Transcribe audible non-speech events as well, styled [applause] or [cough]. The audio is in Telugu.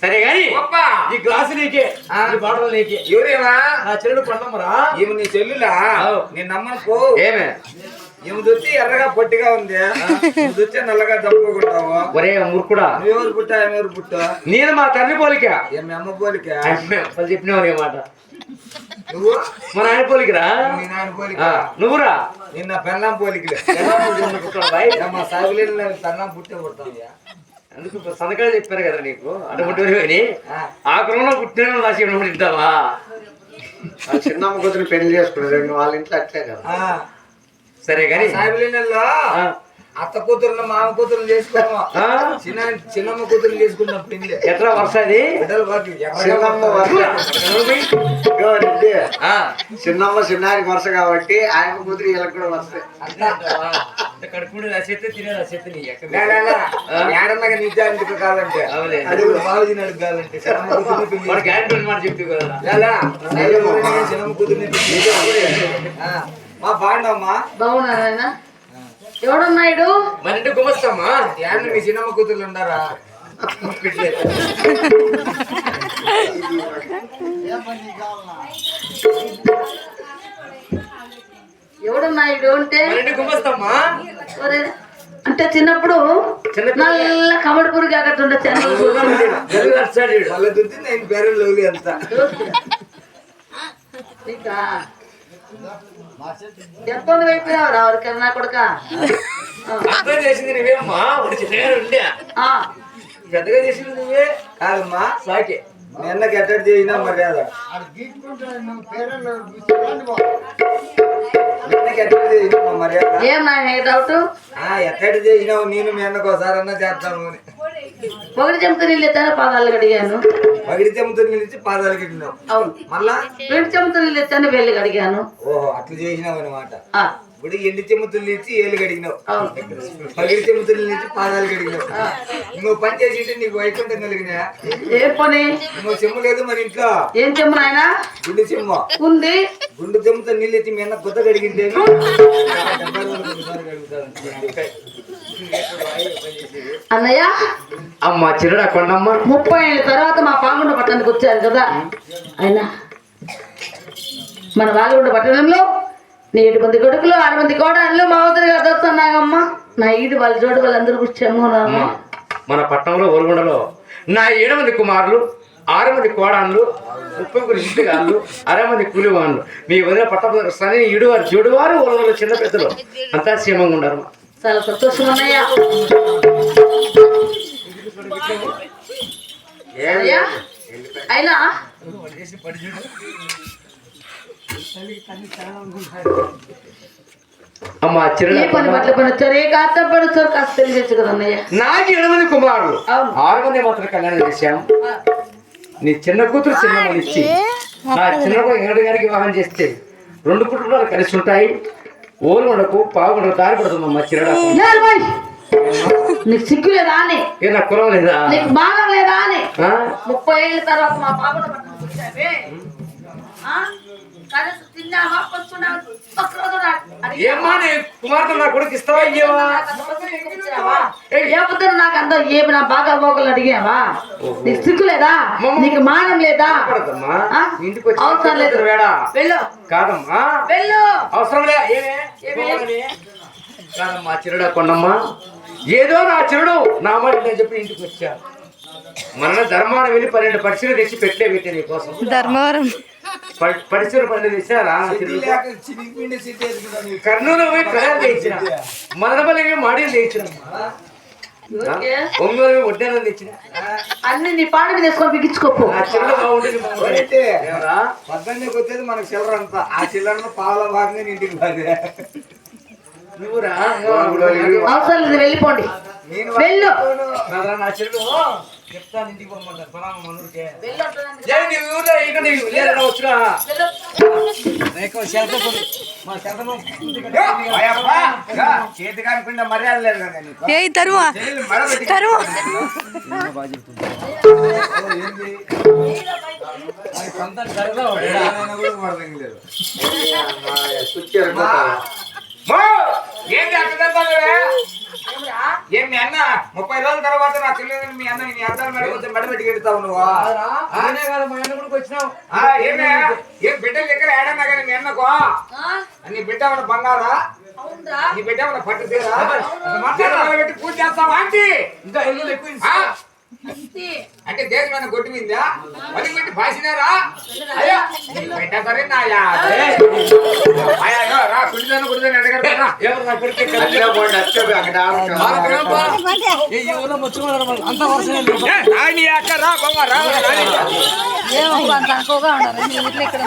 సరే గాని ఈ గ్లాసు నీకే. ఈ బాటలు నీకే. ఎవరేమా? నా చెరుడు పండమ్మరా? ఈమె నీ చెల్లులా. నేను నమ్మను పో. ఏమే? ఈమె దొచ్చి ఎర్రగా పొట్టిగా ఉంది. దొచ్చి నల్లగా చంపుకుంటావు ఒరే మురుకుడా నువ్వెవరు పుట్టా ఎవరు పుట్టా? నేను మా తండ్రి పోలిక. ఏమి అమ్మ పోలిక? అసలు చెప్పినవారు మాట. నువ్వు? మా నాయన పోలికరా? నీ నాన్న పోలిక. ఆ, నువ్వురా? నిన్న పెళ్ళాం పోలికలే? మా సాగులేని పెళ్ళాం పుట్టే పుడతాం అందుకు సంతకాలు చెప్పారు కదా నీకు? అటువంటి ఆ. ఆ క్రమంలో పుట్టిన రాసి ఆ చిన్నమ్మ కూతురు పెళ్ళి చేసుకున్నారు వాళ్ళ ఇంట్లో అట్లే కదా. సరే గాని సాగులేనిలో ఆ, అత్త కూతురుని మామ కూతురుని చేసుకోము. ఆ? చిన్న చిన్నమ్మ చేసుకుంటాం పెళ్ళి ఎట్లా చిన్నమ్మ వరుస. ఆ, చిన్నమ్మ చిన్నారికి వరుస కాబట్టి ఆయన కూతురు వీళ్ళకి కూడా వరుస. కడుపుండి రసెత్తే తినే రసెత్తే నీ ఎక్కడ ఏడన్నాక నిజానికి కావాలంటే. అది అడగాలంటే గ్యారెంటీ [laughs] మాట చెప్తూ కదా. చిన్నమ్మ ఆ, మా బాగుండమ్మా బాగున్నారా ఎవడున్నాయుడు? మన ఇంటి గుమస్తామా? ఏమన్నా మీ చిన్నమ్మ కూతుర్లు ఉండారా [laughs] అంటే? చిన్నప్పుడు చిన్నప్పుడు నల్ల కమడి పురుగు అంతా. ఎంత అయిపోయావు ఎవరికైనా నా కొడుక? చేసింది నువ్వేమ్మా? పెద్దగా చేసింది నువ్వే? కాదమ్మా సాకే. అన్నకి ఎట్టడి చేసినా మర్యాద మీ అన్నకి ఎట్టడి చేసినా మర్యాద ఏం నా డౌట్? ఎట్టడి చేసినావు నేను మీ అన్నకు ఒకసారి అన్నా చేస్తాను అని. ఒకటి చెంపుతూ నీళ్ళు ఎత్తాను పాదాలు కడిగాను. పగిడి చెమ్ముతో నిలిచి పాదాలు కిట్టినావు. అవును. మళ్ళా? రెండు చెంపుతూ నీళ్ళు ఎత్తాను వెళ్ళి కడిగాను. ఓహో అట్లా చేసినావు అనమాట ఆ, ఇప్పుడు ఎండి చెమ్ముతులు నిలిచి ఏళ్ళు కడిగినావు. అవును. పగిడి చెమ్ముతులు నిలిచి పాదాలు కడిగినావు. ఇంకో పని చేసింటే నీకు వైకుంఠం కలిగినా ఏం పని? ఇంకో చెమ్ము లేదు మరి ఇంట్లో. ఏం చెంపు నాయనా? గుండు చెమ్మ. ఉంది. గుండు చెమ్ముతో నీళ్ళు ఎత్తి మీ అన్న కొత్త కడిగింటే అన్నయ్య? అమ్మ చిరడా కొండమ్మ. ముప్పై ఏళ్ళ తర్వాత మా పాల్గొండ పట్టణానికి వచ్చారు కదా. అయినా మన పాల్గొండ పట్టణంలో నేటి మంది కొడుకులు ఆరు మంది కోడళ్ళు మా వద్దరు కదొస్తున్నాగమ్మ నా ఈడు వాళ్ళ చోటు వాళ్ళందరూ కూర్చోము మన పట్టణంలో ఓల్గొండలో నా ఏడు మంది కుమారులు ఆరు మంది కోడాన్లు ముప్పై ఒకరు ఇంటిగాళ్ళు అరవై మంది కూలివాళ్ళు. మీ వదిన పట్టణ సని ఇడువారు చెడువారు ఓల్గొండలో చిన్న పెద్దలు. అంతా క్షేమంగా ఉన్నారు చాలా సంతోషం అన్నయ్య అయినా? అమ్మ చిరడ ఏ పని పట్ల ఏ కాస్త పని వచ్చారు కాస్త తెలియచ్చు కదా అన్నయ్య. నాకు కుమారులు అవును. ఆరు మంది మాత్రం కళ్యాణం చేశాం. నీ చిన్న కూతురు చిన్నమ్మని ఇచ్చి నా చిన్న ఎంగడి గారికి వివాహం చేస్తే రెండు కుటుంబాలు కలిసి ఉంటాయి. ఓలుగొండకు పావుగొండకు దారి పడుతుందమ్మా చిరడ ఏ అమ్మాయి? నీకు సిగ్గు లేదా అని? ఏ నా కులం లేదా? నీకు బాధం లేదా అని? ముప్పై ఏళ్ళ తర్వాత మా పాపను పట్టుకుని తిన్నావా? ఏమ్మా కుమార్తె నా కొడుకు ఇస్తావా ఇయ్యవా? నాకు అంత ఏమి నా బాగా బోకలు అడిగావా? నీకు సిగ్గు లేదా. నీకు మానం లేదా? ఇంటికి అవసరం లేదు. వేడా. వెళ్ళు. కాదమ్మా. వెళ్ళు. అవసరం లే. ఏమే? పోవాలని? కాదమ్మా చిరుడా కొండమ్మా. ఏదో నా చిరుడు. నా మాట నేను చెప్పి ఇంటికి వచ్చా. మన ధర్మాన వెళ్ళి పన్నెండు పక్షులు తెచ్చి పెట్టే పెట్టే నీ కోసం ధర్మవరం. చిరిగిపిండి సిటీ ఎదుగుతాను కర్నూలు పోయి కళ్యాణం చేయించిన మదనపల్లి పోయి మాడీలు చేయించిన. ఒంగోలు వడ్డానం తెచ్చిన? అన్ని నీ పాడు మీద వేసుకొని నా చిరుడు బాగుంటుంది? పద్దెనిమిదికి వచ్చేది మనకు చిల్లర అంతా. ఆ చిల్లరను పావుల భాగంగా ఇంటికి బాగా నువ్వురా? అవసరం లేదు వెళ్ళిపోండి. వెళ్ళు చెప్తాను ఇంటికి పోమంటారు పలానా. ఏ నీ ఊర్లో వచ్చురా. చేతి కానుకుంటే మర్యాద లేదు కదా తరువా కూడా లేదు ఏంటి అట్లా చెప్పాలివే? ఏం మీ అన్న? ముప్పై రోజుల తర్వాత నా చెల్లెలు మీ అన్న నీ అర్థాలు మెడ కొంచెం మెడ పెట్టి కెడతావు నువ్వు అనే కదా మా అన్న కూడా వచ్చినావు. ఆ, ఏమే? ఏం బిడ్డలు దగ్గర ఏడన్నా కానీ మీ అన్నకు? నీ బిడ్డ ఏమన్నా బంగారా? నీ బిడ్డ ఏమన్నా పట్టు తీరా? పెట్టి పూజ చేస్తావా ఆంటీ? ఇంకా ఎల్లు ఎక్కువ ఆ? అంటే దేశం ఏమైనా కొట్టిపోయిందా పది పెట్టి భాషినారా అయ్యో సరే నాయా అయ్యో, రా కుడిదాను కుడిదాను ఎడగడరా ఎవరు నా కొడుకు ఇక్కడ? అట్లా పోండి అట్లా పోయి అక్కడ ఆడుకుంటారు. ఏ, ఈ ఊర్లో ముచ్చుకున్నారు మనకు. అంతా వరుసనే లేవు. నీ అక్క రా బొమ్మ రా. ఏమో అంత అనుకోగా ఉన్నారు మీ ఊర్లో ఇక్కడ